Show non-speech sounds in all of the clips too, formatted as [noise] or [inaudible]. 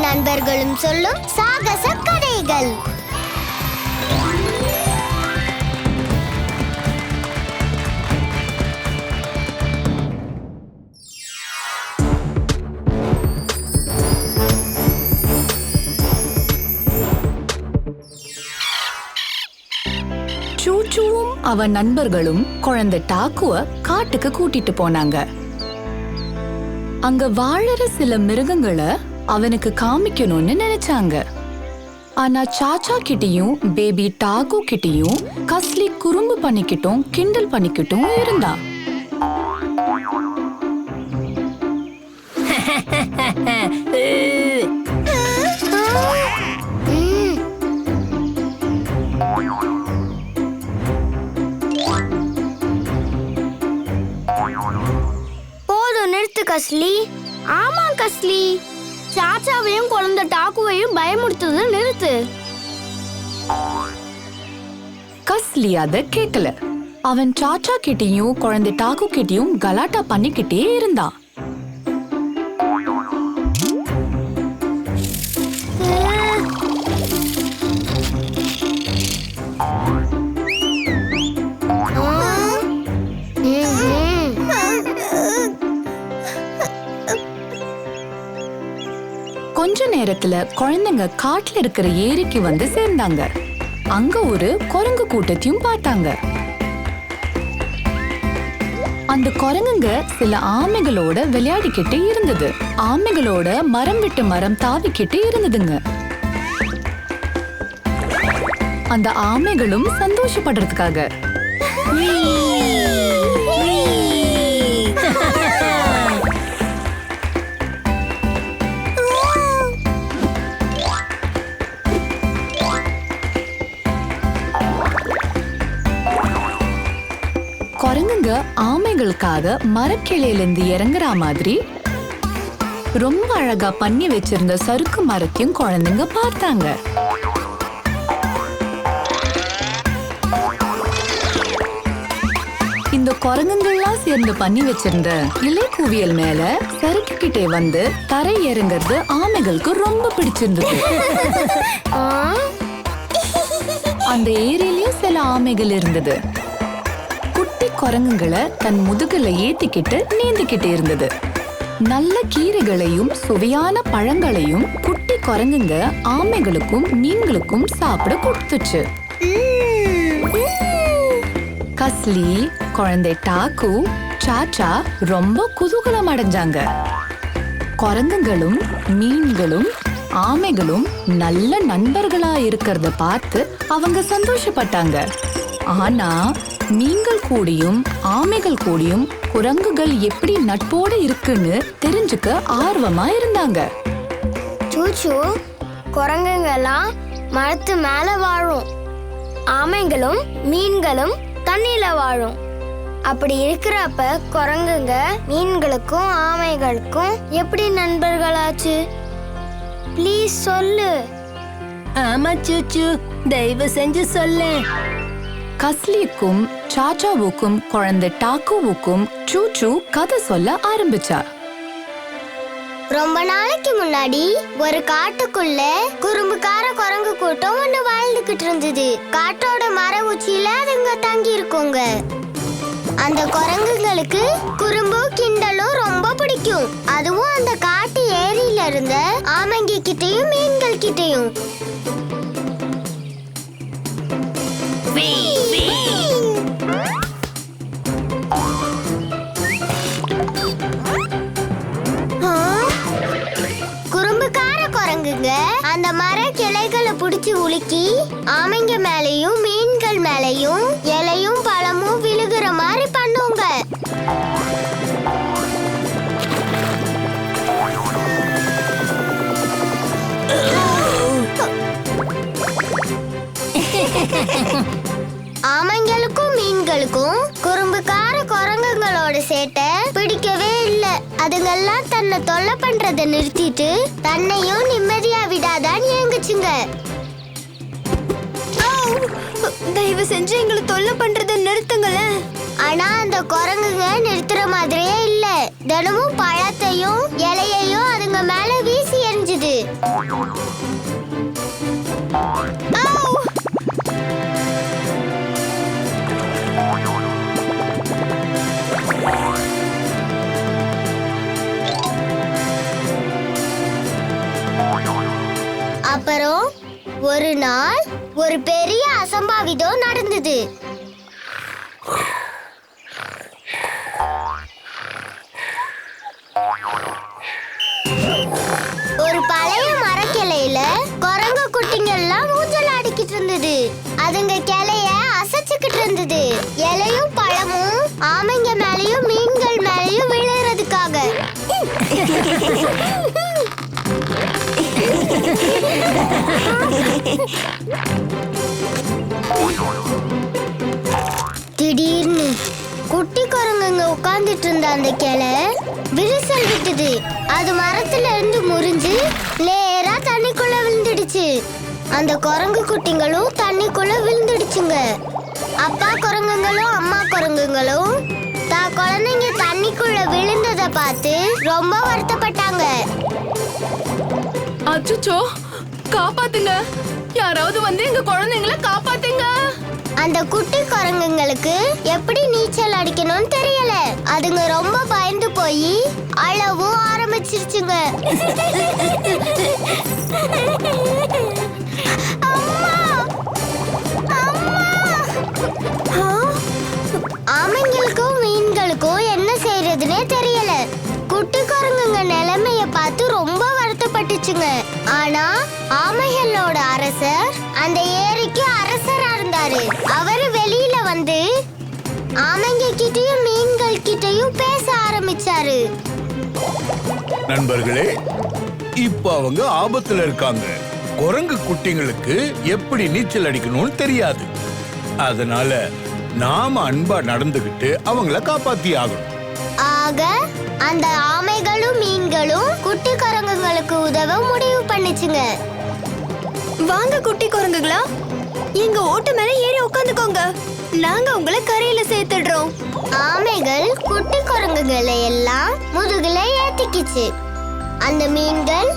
நண்பர்களும் சொல்லும் சாகச கதைகள். சூச்சுவும் அவன் நண்பர்களும் குழந்தை டாக்குவ காட்டுக்கு கூட்டிட்டு போனாங்க. அங்க வாழற சில மிருகங்களை அவனுக்கு காமிக்கணும்னு நினைச்சாங்க. ஆனா சாச்சா கிட்டயும் பேபி டாகு கிட்டயும் கஸ்லி குறும்பு பண்ணிக்கிட்டும் கிண்டல் பண்ணிக்கிட்டும் இருந்தா. போதும் நிறுத்து கஸ்லி. ஆமா கஸ்லி. சாச்சாவையும் குழந்தை டாக்குவையும் பயமுறுத்துறது நிறுத்து. கஸ்லி அத கேக்கல. அவன் சாச்சா கிட்டேயும் குழந்தை டாக்கு கிட்டேயும் கலாட்டா பண்ணிக்கிட்டே இருந்தான். கொஞ்ச நேரத்துல குழந்தைங்க காட்டுல இருக்கிற ஏரிக்கு வந்து சேர்ந்தாங்க. அங்க ஒரு குரங்கு கூட்டத்தையும் பார்த்தாங்க. அந்த குரங்குங்க சில ஆமைகளோட விளையாடிக்கிட்டு இருந்தது. ஆமைகளோட மரம் விட்டு மரம் தாவிக்கிட்டு இருந்ததுங்க. அந்த ஆமைகளும் சந்தோஷப்படுறதுக்காக. குரங்குங்க ஆமைகளுக்காக மரக்கிளையில இருந்து இறங்குற மாதிரி. ரொம்ப அழகா பண்ணி வச்சிருந்த சறுக்கு மரத்தையும் குழந்தைங்க பார்த்தாங்க. இந்த குரங்குங்கள்லாம் சேர்ந்து பண்ணி வச்சிருந்த இலை குவியல் மேல சறுக்கிக்கிட்டே வந்து தரை இறங்குறது ஆமைகளுக்கு ரொம்ப பிடிச்சிருந்தது. அந்த ஏரியிலயும் சில ஆமைகள் இருந்தது. குட்டி குரங்குங்களை தன் முதுகுல ஏத்திக்கிட்டு நீந்திக்கிட்டு இருந்தது. நல்ல கீரைகளையும் சுவையான பழங்களையும் குட்டி குரங்குங்க ஆமைகளுக்கும் மீன்களுக்கும் சாப்பிட கொடுத்துச்சு. கஸ்லி குழந்தை டாக்கு சாச்சா ரொம்ப குதூகலம் அடைஞ்சாங்க. குரங்குங்களும் மீன்களும் ஆமைகளும் நல்ல நண்பர்களா இருக்கிறத பார்த்து அவங்க சந்தோஷப்பட்டாங்க. ஆனா மீன்கள் கூடயும் ஆமைகள் கூடயும் குரங்குகள் எப்படி நட்போட இருக்குன்னு தெரிஞ்சுக்க ஆர்வமா இருந்தாங்க. சூச்சு குரங்குங்கெல்லாம் மரத்து மேல வாழும். ஆமைகளும் மீன்களும் தண்ணியில வாழும். அப்படி இருக்கிறப்ப குரங்குங்க மீன்களுக்கும் ஆமைகளுக்கும் எப்படி நண்பர்களாச்சு? ப்ளீஸ் சொல்லு. ஆமா சூச்சு. தயவு செஞ்சு சொல்லு. கஸ்லிக்கும் சாச்சாவுக்கும் குழந்தை டாக்குவுக்கும் சூச்சு கதை சொல்ல ஆரம்பிச்சா ரொம்ப நாளைக்கு முன்னாடி ஒரு காட்டுக்குள்ள குறும்புக்கார குரங்கு கூட்டம் ஒண்ணு வாழ்ந்துகிட்டு இருந்தது. காட்டோட மர உச்சியில அதுங்க தங்கி இருக்குங்க. அந்த குரங்குகளுக்கு குறும்பும் கிண்டலும் ரொம்ப பிடிக்கும். அதுவும் அந்த காட்டு ஏரியில இருந்த ஆமைங்க கிட்டையும் மீன்கள் கிட்டையும் புடிச்சு உலுக்கி ஆமைங்க மேலையும் மீன்கள் மேலையும் இலையும் பழமும் விழுகிற மாதிரி பண்ணுங்க. ஆமைங்களுக்கும் மீன்களுக்கும் குறும்புக்கார குரங்குங்களோட சேட்டை பிடிக்கவே இல்லை. அதுங்கெல்லாம் தன்னை தொல்லை பண்றதை நிறுத்திட்டு தன்னையும் நிம்மதியா விடாதான் ஏங்குச்சுங்க தயவு செஞ்சு எங்களை தொல்லை பண்றதை நிறுத்துங்களேன் ஆனா அந்த குரங்குங்க நிறுத்துற மாதிரியே இல்ல. தினமும் பழத்தையும் இலையையும் அதுங்க மேல வீசி எறிஞ்சுது அப்புறம் ஒரு நாள் ஒரு பெரிய அசம்பாவிதம் நடந்தது. ஒரு பழைய மரக்கிளையில குரங்கு குட்டிங்க எல்லாம் ஊஞ்சல் ஆடிக்கிட்டு இருந்தது. அதுங்க கிளைய அசைச்சுக்கிட்டு இருந்தது. இலையும் பழமும் ஆமைங்க மேலையும் மீன்கள் மேலையும் விழுறதுக்காக. திடீர்னு குட்டி குரங்குங்க உட்கார்ந்துட்டு இருந்த அந்த கிளை விரிசல் விட்டுது. அது மரத்துல இருந்து முறிஞ்சு நேரா தண்ணிக்குள்ள விழுந்துடுச்சு. அந்த குரங்கு குட்டிங்களும் தண்ணிக்குள்ள விழுந்துடுச்சுங்க. அப்பா குரங்குங்களும் அம்மா குரங்குங்களும் தான் குழந்தைங்க தண்ணிக்குள்ள விழுந்ததை பார்த்து ரொம்ப வருத்தப்பட்டாங்க. அச்சுச்சோ காப்பாத்துங்க. யாராவது வந்து எங்க குழந்தைங்கள காப்பாத்துங்க. அந்த குட்டி குரங்குங்களுக்கு எப்படி நீச்சல் அடிக்கணும்னு தெரியல. அதுங்க ரொம்ப பயந்து போய் அழவும் ஆரம்பிச்சிருச்சுங்க. ஆமைங்களுக்கும் மீன்களுக்கும் போச்சுங்க ஆனா ஆமைகளோட அரசர் அந்த ஏரிக்கு அரசரா இருந்தாரு. அவரு வெளியில வந்து ஆமைங்க கிட்டயும் மீன்கள் கிட்டயும் பேச ஆரம்பிச்சாரு. நண்பர்களே இப்ப அவங்க ஆபத்துல இருக்காங்க. குரங்கு குட்டிங்களுக்கு எப்படி நீச்சல் அடிக்கணும்னு தெரியாது. அதனால நாம அன்பா நடந்துகிட்டு அவங்கள காப்பாத்தி ஆகணும். ஆக அந்த ஆமைகளும் மீன்களும் குட்டி குரங்குங்களுக்கு உதவ முடிவு பண்ணுச்சுங்க. வாங்க குட்டி குரங்குகளா எங்க ஓட்டு மேல ஏறி உட்காந்துக்கோங்க நாங்க உங்களை கரையில சேர்த்துடுறோம். ஆமைகள் குட்டி குரங்குகளை எல்லாம் முதுகுல ஏத்திக்கிச்சு. அந்த மீன்கள்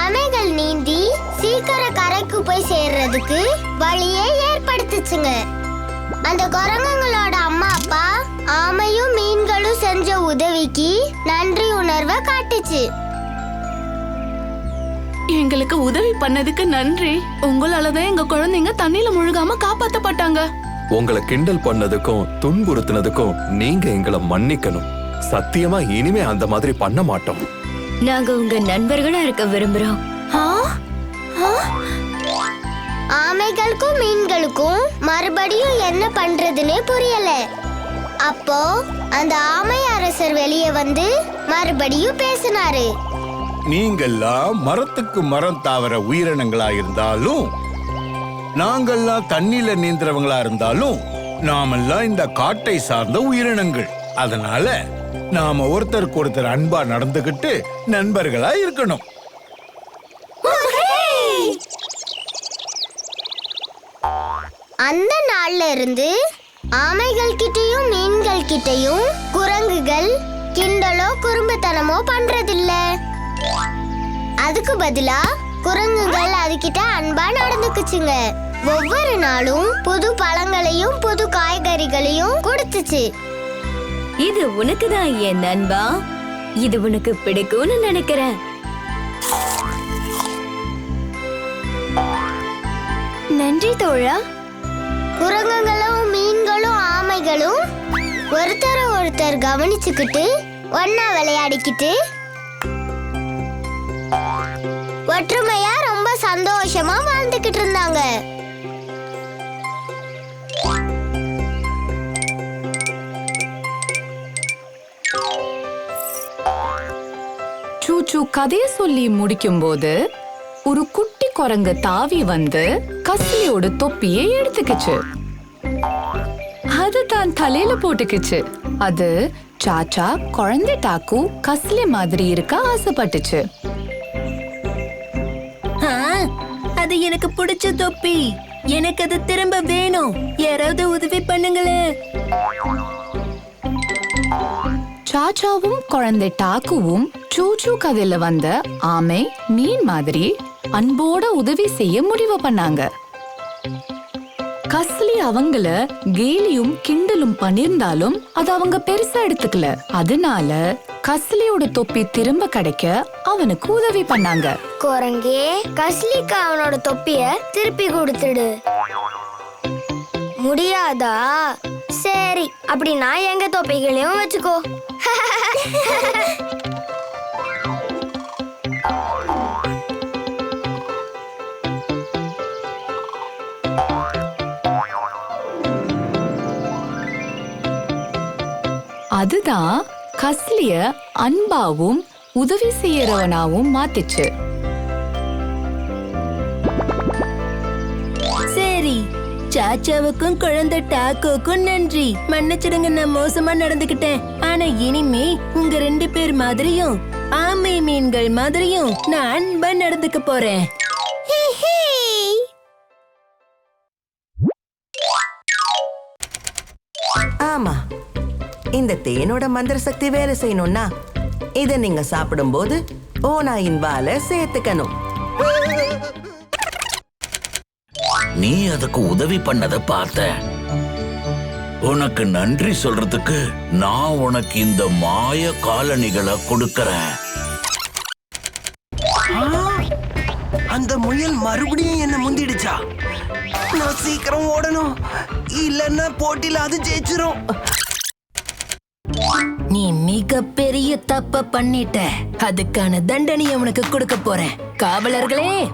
ஆமைகள் நீந்தி சீக்கிரம் கரைக்கு போய் சேர்றதுக்கு வழியை ஏற்படுத்துச்சுங்க. அந்த குரங்குங்களோட அம்மா அப்பா ஆமையும் மீன்களும் செஞ்ச உதவிக்கு நன்றி உணர்வை காட்டுச்சு. எங்களுக்கு உதவி பண்ணதுக்கு நன்றி. உங்களாலதான் எங்க குழந்தைங்க தண்ணியில முழுகாம காப்பாத்தப்பட்டாங்க. உங்களை கிண்டல் பண்ணதுக்கும் துன்புறுத்தினதுக்கும் நீங்க எங்களை மன்னிக்கணும். சத்தியமா இனிமே அந்த மாதிரி பண்ண மாட்டோம். நாங்க உங்க நண்பர்களா இருக்க விரும்புறோம். ஆமைகளுக்கும் மீன்களுக்கும் மறுபடியும் என்ன பண்றதுன்னே புரியல. அப்போ அந்த ஆமை அரசர் வெளியே வந்து மறுபடியும் பேசினாரு. நீங்கெல்லாம் மரத்துக்கு மரம் தாவர உயிரினங்களா இருந்தாலும் நாங்கெல்லாம் தண்ணியில நீந்துறவங்களா இருந்தாலும் நாமெல்லாம் இந்த காட்டை சார்ந்த உயிரினங்கள். அதனால நாம ஒருத்தருக்கு ஒருத்தர் அன்பா நடந்துகிட்டு நண்பர்களா இருக்கணும். அந்த நாள்ல இருந்து ஆமைகள் கிட்டயும் மீன்கள் கிட்டயும் குரங்குகள் கிண்டலோ குறும்புத்தனமோ பண்றதில்ல. அதுக்கு பதிலா குரங்குகள் அதுகிட்ட அன்பா நடந்துக்குச்சுங்க. ஒவ்வொரு நாளும் புது பழங்களையும் புது காய்கறிகளையும் கொடுத்துச்சு. இது உனக்கு தான் என் நண்பா? இது உனக்கு பிடிக்கும்னு நினைக்கிறேன். நன்றி தோழா. குரங்குகளும் மீன்களும் ஆமைகளும் ஒருத்தரை ஒருத்தர் கவனிச்சுக்கிட்டு ஒன்னா விளையாடிக்கிட்டு ஒற்றுமையா ரொம்ப சந்தோஷமா வாழ்ந்துகிட்டு இருந்தாங்க. சூச்சு கதையை சொல்லி முடிக்கும் போது ஒரு குட்டி குரங்கு தாவி வந்து கஸ்லியோட தொப்பியை எடுத்துக்கிச்சு. அது தான் தலையில போட்டுக்கிச்சு. அது சாச்சா குழந்தை டாக்கு கஸ்லி மாதிரி இருக்க ஆசைப்பட்டுச்சு. அது எனக்கு பிடிச்ச தொப்பி. எனக்கு அது திரும்ப வேணும். யாராவது உதவி பண்ணுங்களேன் சாச்சாவும் குழந்தை டாக்குவும் சூச்சு கதையில வந்த ஆமை மீன் மாதிரி அன்போட உதவி செய்ய முடிவு பண்ணாங்க. கஸ்லி அவங்கள கேலியும் கிண்டலும் பண்ணிருந்தாலும் அது அவங்க பெருசா எடுத்துக்கல. அதனால கஸ்லியோட தொப்பி திரும்ப கிடைக்க அவனுக்கு உதவி பண்ணாங்க. குரங்கே கஸ்லிக்கு அவனோட தொப்பிய திருப்பி கொடுத்துடு. முடியாதா? சரி அப்படின்னா எங்க தொப்பிகளையும் வச்சுக்கோ. [laughs] அதுதான் கஸ்லிய அன்பாவும் உதவி செய்யறவனாவும் மாத்திச்சு. சரி. சாச்சாவுக்கும் குழந்தை டாக்கோக்கும் நன்றி. மன்னிச்சிடுங்க நான் மோசமா நடந்துக்கிட்டேன். ஆனா இனிமே உங்க ரெண்டு பேர் மாதிரியும் ஆமை மீன்கள் மாதிரியும் நான் அன்பா நடந்துக்க போறேன். இந்த தேனோட மந்திர சக்தி வேலை செய்யணும்னா இத நீங்க சாப்பிடும்போது ஓநாயின் வாலை சேர்த்துக்கணும். நீ அதுக்கு உதவி பண்ணத பார்த்த. உனக்கு நன்றி சொல்றதுக்கு நான் உனக்கு இந்த மாய காலணிகளை கொடுக்கறேன். அந்த முயல் மறுபடியும் என்ன முந்திடுச்சா? நான் சீக்கிரம் ஓடணும். இல்லன்னா போட்டியில அது ஜெயிச்சிரும். பெரிய தப்ப பண்ணிட்ட. அதுக்கான தண்டனையை உனக்கு கொடுக்க போறேன். காவலர்களே!